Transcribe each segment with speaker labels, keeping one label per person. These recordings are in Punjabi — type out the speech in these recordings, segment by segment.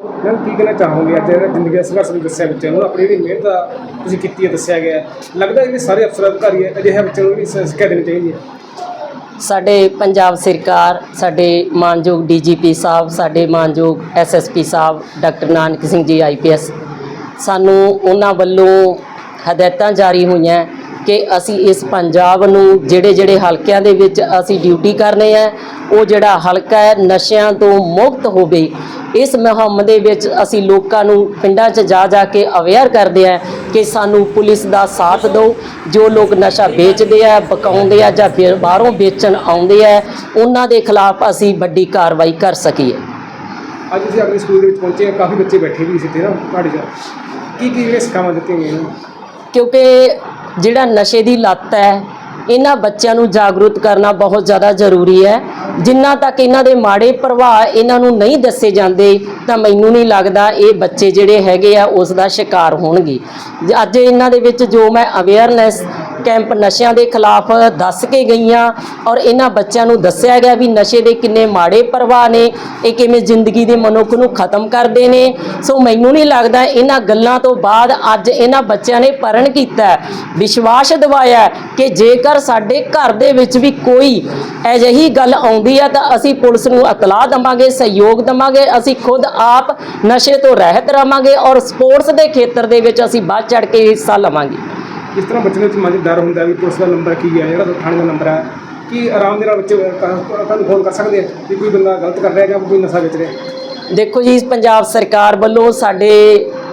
Speaker 1: ਮੈਂ ਕੀ ਕਹਿਣਾ ਚਾਹੋਗੇ ਅੱਜ ਜਿਹੜਾ ਜ਼ਿੰਦਗੀ ਦਾ ਸੰਘਰਸ਼ ਨੂੰ ਦੱਸਿਆ ਬੱਚਿਆਂ ਨੂੰ ਆਪਣੀ ਜਿਹੜੀ ਮਿਹਨਤ ਆ ਤੁਸੀਂ ਕੀਤੀ ਹੈ, ਦੱਸਿਆ ਗਿਆ ਹੈ। ਲੱਗਦਾ ਹੈ ਸਾਰੇ ਅਫਸਰ ਅਧਿਕਾਰੀ ਹੈ, ਅਜਿਹੇ ਬੱਚਿਆਂ ਨੂੰ ਵੀ ਸ- ਸਿੱਖਿਆ ਦੇਣੀ ਚਾਹੀਦੀ ਹੈ
Speaker 2: ਸਾਡੇ ਪੰਜਾਬ ਸਰਕਾਰ, ਸਾਡੇ ਮਾਨਯੋਗ ਡੀਜੀਪੀ ਸਾਹਿਬ, ਸਾਡੇ ਮਾਨਯੋਗ ਐਸਐਸਪੀ ਸਾਹਿਬ, ਡਾਕਟਰ ਨਾਨਕ ਸਿੰਘ ਜੀ ਆਈਪੀਐਸ ਸਾਨੂੰ ਉਹਨਾਂ ਵੱਲੋਂ ਹਦਾਇਤਾਂ ਜਾਰੀ ਹੋਈਆਂ ਕਿ ਅਸੀਂ ਇਸ ਪੰਜਾਬ ਨੂੰ ਜਿਹੜੇ ਜਿਹੜੇ ਹਲਕਿਆਂ ਦੇ ਵਿੱਚ ਅਸੀਂ ਡਿਊਟੀ ਕਰਨੇ ਆ ਉਹ ਜਿਹੜਾ ਹਲਕਾ ਹੈ ਨਸ਼ਿਆਂ ਤੋਂ ਮੁਕਤ ਹੋਵੇ। ਇਸ ਮੁਹਿੰਮ ਦੇ ਵਿੱਚ ਅਸੀਂ ਲੋਕਾਂ ਨੂੰ ਪਿੰਡਾਂ 'ਚ ਜਾ ਜਾ ਕੇ ਅਵੇਅਰ ਕਰਦੇ ਆ ਕਿ ਸਾਨੂੰ ਪੁਲਿਸ ਦਾ ਸਾਥ ਦਿਓ। ਜੋ ਲੋਕ ਨਸ਼ਾ ਵੇਚਦੇ ਆ ਬਕਾਉਂਦੇ ਆ ਜਾਂ ਫਿਰ ਬਾਹਰੋਂ ਵੇਚਣ ਆਉਂਦੇ ਆ ਉਹਨਾਂ ਦੇ ਖਿਲਾਫ ਅਸੀਂ ਵੱਡੀ ਕਾਰਵਾਈ ਕਰ ਸਕੀਏ।
Speaker 1: ਅੱਜ ਤੁਸੀਂ ਆਪਣੇ ਸਕੂਲ ਦੇ ਵਿੱਚ ਪਹੁੰਚੇ ਆ ਕਾਫੀ ਬੱਚੇ ਬੈਠੇ ਵੀ ਸੀ ਤੇ ਨਾ ਤੁਹਾਡੇ ਕੀ ਕੀ ਜਿਹੜੇ ਸਿੱਖਿਆਵਾਂ ਦਿੱਤੀਆਂ ਗਈਆਂ
Speaker 2: ਕਿਉਂਕਿ ਜਿਹੜਾ ਨਸ਼ੇ ਦੀ ਲੱਤ ਹੈ, ਇਹਨਾਂ ਬੱਚਿਆਂ ਨੂੰ ਜਾਗਰੂਕ ਕਰਨਾ ਬਹੁਤ ਜ਼ਿਆਦਾ ਜ਼ਰੂਰੀ ਹੈ। ਜਿੰਨਾ ਤੱਕ ਇਹਨਾਂ ਦੇ ਮਾੜੇ ਪ੍ਰਭਾਵ ਇਹਨਾਂ ਨੂੰ ਨਹੀਂ ਦੱਸੇ ਜਾਂਦੇ, ਤਾਂ ਮੈਨੂੰ ਨਹੀਂ ਲੱਗਦਾ ਇਹ ਬੱਚੇ ਜਿਹੜੇ ਹੈਗੇ ਆ, ਉਸ ਦਾ ਸ਼ਿਕਾਰ ਹੋਣਗੇ। ਅੱਜ ਇਹਨਾਂ ਦੇ ਵਿੱਚ ਜੋ ਮੈਂ ਅਵੇਅਰਨੈਸ ਕੈਂਪ ਨਸ਼ਿਆਂ ਦੇ ਖਿਲਾਫ ਦੱਸ ਕੇ ਗਈਆਂ ਔਰ ਇਹਨਾਂ ਬੱਚਿਆਂ ਨੂੰ ਦੱਸਿਆ ਗਿਆ ਵੀ ਨਸ਼ੇ ਦੇ ਕਿੰਨੇ ਮਾੜੇ ਪ੍ਰਭਾਵ ਨੇ, ਇਹ ਕਿਵੇਂ ਜ਼ਿੰਦਗੀ ਦੇ ਮਨੁੱਖ ਨੂੰ ਖਤਮ ਕਰਦੇ ਨੇ। ਸੋ ਮੈਨੂੰ ਨਹੀਂ ਲੱਗਦਾ ਇਹਨਾਂ ਗੱਲਾਂ ਤੋਂ ਬਾਅਦ ਅੱਜ ਇਹਨਾਂ ਬੱਚਿਆਂ ਨੇ ਪਰਨ ਕੀਤਾ ਵਿਸ਼ਵਾਸ ਦਿਵਾਇਆ ਕਿ ਜੇਕਰ ਸਾਡੇ ਘਰ ਦੇ ਵਿੱਚ ਵੀ ਕੋਈ ਅਜਿਹੀ ਗੱਲ ਆਉਂਦੀ ਹੈ ਤਾਂ ਅਸੀਂ ਪੁਲਿਸ ਨੂੰ ਇਤਲਾਹ ਦਵਾਂਗੇ, ਸਹਿਯੋਗ ਦਵਾਂਗੇ, ਅਸੀਂ ਖੁਦ ਆਪ ਨਸ਼ੇ ਤੋਂ ਰਹਿਤ ਰਵਾਂਗੇ ਔਰ ਸਪੋਰਟਸ ਦੇ ਖੇਤਰ ਦੇ ਵਿੱਚ ਅਸੀਂ ਵੱਧ ਚੜ ਕੇ ਹਿੱਸਾ ਲਵਾਂਗੇ।
Speaker 1: ਜਿਸ ਤਰ੍ਹਾਂ ਬੱਚੇ ਦੇ ਵਿੱਚ ਡਰ ਹੁੰਦਾ ਵੀ ਪੁਲਿਸ ਦਾ ਨੰਬਰ ਕੀ ਹੈ ਜਿਹੜਾ ਥਾਣੇ ਦਾ ਨੰਬਰ ਹੈ ਕੀ ਆਰਾਮ ਦੇ ਨਾਲ ਬੱਚੇ ਤੁਹਾਨੂੰ ਫੋਨ ਕਰ ਸਕਦੇ ਆ ਵੀ ਕੋਈ ਬੰਦਾ ਗਲਤ ਕਰ ਰਿਹਾ ਜਾਂ ਕੋਈ ਨਸ਼ਾ ਵੇਚ ਰਿਹਾ?
Speaker 2: ਦੇਖੋ ਜੀ, ਪੰਜਾਬ ਸਰਕਾਰ ਵੱਲੋਂ ਸਾਡੇ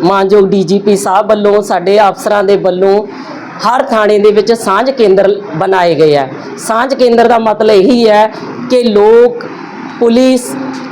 Speaker 2: ਮਾਨਯੋਗ ਡੀਜੀਪੀ ਸਾਹਿਬ ਵੱਲੋਂ, ਸਾਡੇ ਅਫਸਰਾਂ ਦੇ ਵੱਲੋਂ ਹਰ ਥਾਣੇ ਦੇ ਵਿੱਚ ਸਾਂਝ ਕੇਂਦਰ ਬਣਾਏ ਗਏ ਆ। ਸਾਂਝ ਕੇਂਦਰ ਦਾ ਮਤਲਬ ਇਹੀ ਹੈ ਕਿ ਲੋਕ ਪੁਲਿਸ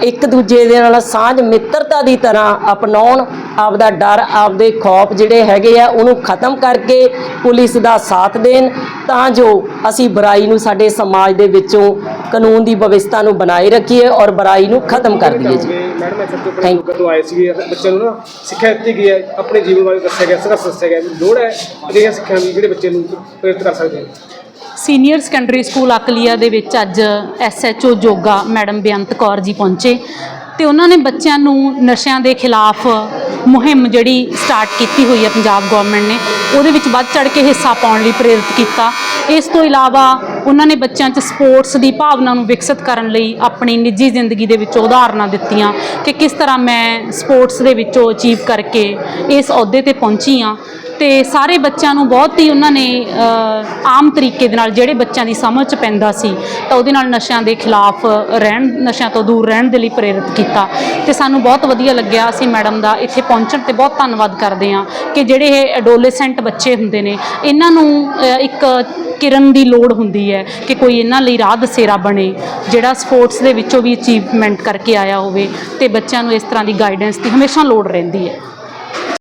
Speaker 2: ਇੱਕ ਦੂਜੇ ਦੇ ਨਾਲ ਸਾਂਝ ਮਿੱਤਰਤਾ ਦੀ ਤਰ੍ਹਾਂ ਅਪਣਾਉਣ ਆਪਦਾ ਡਰ ਆਪਦੇ ਖੌਫ ਜਿਹੜੇ ਹੈਗੇ ਆ ਉਹਨੂੰ ਖਤਮ ਕਰਕੇ ਪੁਲਿਸ ਦਾ ਸਾਥ ਦੇਣ ਤਾਂ ਜੋ ਅਸੀਂ ਬੁਰਾਈ ਨੂੰ ਸਾਡੇ ਸਮਾਜ ਦੇ ਵਿੱਚੋਂ ਕਾਨੂੰਨ ਦੀ ਵਿਵਸਥਾ ਨੂੰ ਬਣਾਏ ਰੱਖੀਏ ਔਰ ਬੁਰਾਈ ਨੂੰ ਖਤਮ ਕਰ ਦਈਏ ਜੀ।
Speaker 1: ਮੈਡਮ ਮੈਂ ਸਭ ਤੋਂ ਪਹਿਲਾਂ ਕਦੋਂ ਆਏ ਸੀਗੇ ਬੱਚਿਆਂ ਨੂੰ ਨਾ ਸਿੱਖਿਆ ਦਿੱਤੀ ਗਈ ਹੈ ਆਪਣੇ ਜੀਵਨ ਬਾਰੇ ਦੱਸਿਆ ਗਿਆ ਸੰਘਰਸ਼ ਦੱਸਿਆ ਗਿਆ ਲੋੜ ਹੈ ਅਜਿਹੀਆਂ ਸਿੱਖਿਆ ਵੀ ਜਿਹੜੇ ਬੱਚੇ ਨੂੰ ਪ੍ਰੇਰਿਤ ਕਰ ਸਕਦੇ ਹਨ
Speaker 3: ਸੀਨੀਅਰ ਸੈਕੰਡਰੀ ਸਕੂਲ ਅਕਲੀਆ ਦੇ ਵਿੱਚ ਅੱਜ ਐਸਐਚਓ ਜੋਗਾ ਮੈਡਮ ਬੇਅੰਤ ਕੌਰ ਜੀ ਪਹੁੰਚੇ ਤੇ ਉਹਨਾਂ ਨੇ ਬੱਚਿਆਂ ਨੂੰ ਨਸ਼ਿਆਂ ਦੇ ਖਿਲਾਫ ਮੁਹਿੰਮ ਜਿਹੜੀ ਸਟਾਰਟ ਕੀਤੀ ਹੋਈ ਹੈ ਪੰਜਾਬ ਗਵਰਨਮੈਂਟ ਨੇ, ਉਹਦੇ ਵਿੱਚ ਵੱਧ ਚੜ ਕੇ ਹਿੱਸਾ ਪਾਉਣ ਲਈ ਪ੍ਰੇਰਿਤ ਕੀਤਾ। ਇਸ ਤੋਂ ਇਲਾਵਾ ਉਹਨਾਂ ਨੇ ਬੱਚਿਆਂ 'ਚ ਸਪੋਰਟਸ ਦੀ ਭਾਵਨਾ ਨੂੰ ਵਿਕਸਿਤ ਕਰਨ ਲਈ ਆਪਣੀ ਨਿੱਜੀ ਜ਼ਿੰਦਗੀ ਦੇ ਵਿੱਚੋਂ ਉਦਾਹਰਨਾਂ ਦਿੱਤੀਆਂ ਕਿ ਕਿਸ ਤਰ੍ਹਾਂ ਮੈਂ ਸਪੋਰਟਸ ਦੇ ਵਿੱਚੋਂ ਅਚੀਵ ਕਰਕੇ ਇਸ ਅਹੁਦੇ ਤੇ ਪਹੁੰਚੀ ਹਾਂ। ਤੇ ਸਾਰੇ ਬੱਚਿਆਂ ਨੂੰ ਬਹੁਤ ਹੀ ਉਹਨਾਂ ਨੇ ਆਮ ਤਰੀਕੇ ਦੇ ਨਾਲ ਜਿਹੜੇ ਬੱਚਿਆਂ ਦੀ ਸਮਝ ਚ ਪੈਂਦਾ ਸੀ, ਤਾਂ ਉਹਦੇ ਨਾਲ ਨਸ਼ਿਆਂ ਦੇ ਖਿਲਾਫ ਰਹਿਣ, ਨਸ਼ਿਆਂ ਤੋਂ ਦੂਰ ਰਹਿਣ ਦੇ ਲਈ ਪ੍ਰੇਰਿਤ ਕੀਤਾ। ਤੇ ਸਾਨੂੰ ਬਹੁਤ ਵਧੀਆ ਲੱਗਿਆ, ਅਸੀਂ ਮੈਡਮ ਦਾ ਇੱਥੇ ਪਹੁੰਚਣ ਤੇ ਬਹੁਤ ਧੰਨਵਾਦ ਕਰਦੇ ਹਾਂ ਕਿ ਜਿਹੜੇ ਇਹ ਐਡੋਲੈਸੈਂਟ ਬੱਚੇ ਹੁੰਦੇ ਨੇ, ਇਹਨਾਂ ਨੂੰ ਇੱਕ ਕਿਰਨ ਦੀ ਲੋੜ ਹੁੰਦੀ ਹੈ ਕਿ ਕੋਈ ਇਹਨਾਂ ਲਈ ਰਾਹ ਦਸੇਰਾ ਬਣੇ, ਜਿਹੜਾ ਸਪੋਰਟਸ ਦੇ ਵਿੱਚੋਂ ਵੀ ਅਚੀਵਮੈਂਟ ਕਰਕੇ ਆਇਆ ਹੋਵੇ, ਤੇ ਬੱਚਿਆਂ ਨੂੰ ਇਸ ਤਰ੍ਹਾਂ ਦੀ ਗਾਈਡੈਂਸ ਦੀ ਹਮੇਸ਼ਾ ਲੋੜ ਰਹਿੰਦੀ ਹੈ।